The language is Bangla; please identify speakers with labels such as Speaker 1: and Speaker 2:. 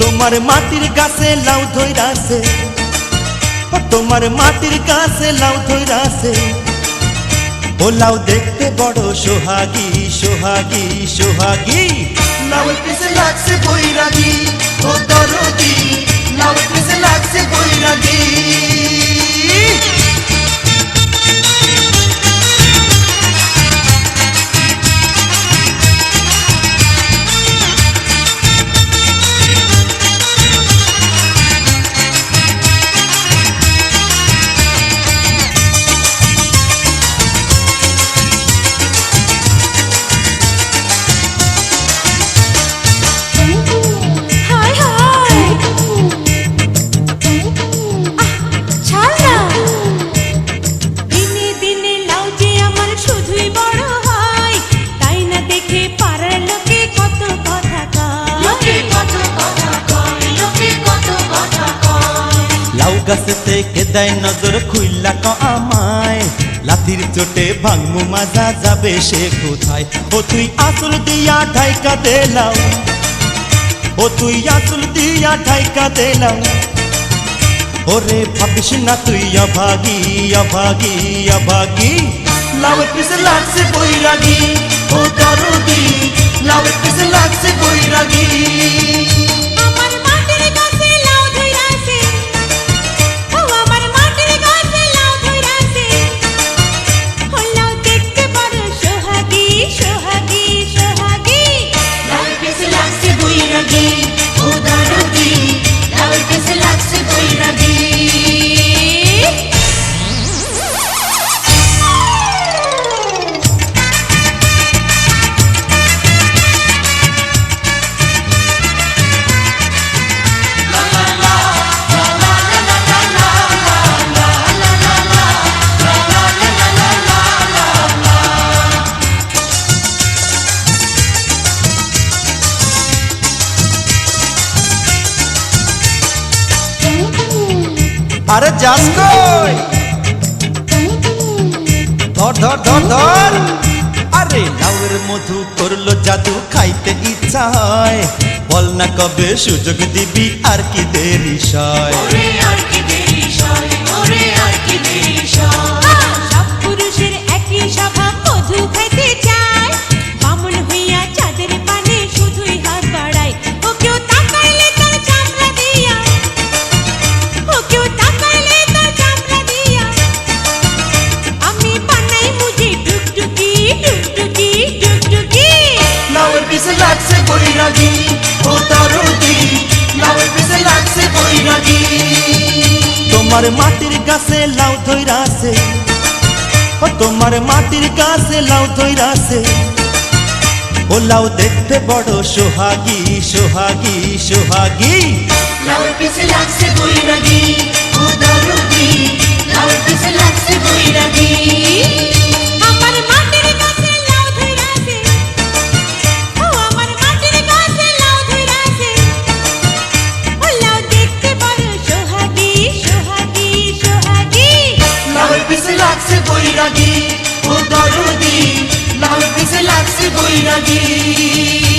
Speaker 1: তোমার মাটির কাছে লাউ ধৈরাছে তোমার মাটির গাছে লাউ ও লাউ দেখতে বড় সোহাগী সোহাগী সোহাগী।
Speaker 2: লাউ পিছে লাগছে বৈরাগী
Speaker 1: গাছে থেকে নজর, খুইলা ক আমায়। লাথির চোটে ভাঙমু, মাজা যাবে সে কোথায়? ও তুই আসল দিয়া ঢাইকা দেলাও। ও তুই আসল দিয়া ঢাইকা দেলাও। ওরে ভাবিস না তুই অভাগী অভাগী অভাগী।
Speaker 2: লাউয়ের পিছে লাগছে বৈরাগী, ও দরদি লাউয়ের পিছে লাগছে বৈরাগী। বৈরাগী
Speaker 1: আরে যাস কই? ধর ধর ধর ধর। আরে লাউর মধু করল জাদু, খাইতে ইচ্ছা হয়। বল না কবে সুযোগ দিবি, আর কি দেরি সয়?
Speaker 2: আর কি দেরি সয়? আর কি দেরি সয়?
Speaker 1: তোমার মাটির কাছে লাউ ধৈরা আছে। ও তোমার মাটির কাছে লাউ ধৈরা আছে। ও লাউ দেখতে বড় সোহাগী সোহাগী সোহাগী।
Speaker 2: লাউ পিছে লাগছে বৈরাগী ও দরদি
Speaker 3: লাউ
Speaker 2: পিছে লাগছে বৈরাগী লাগছে বৈরাগী।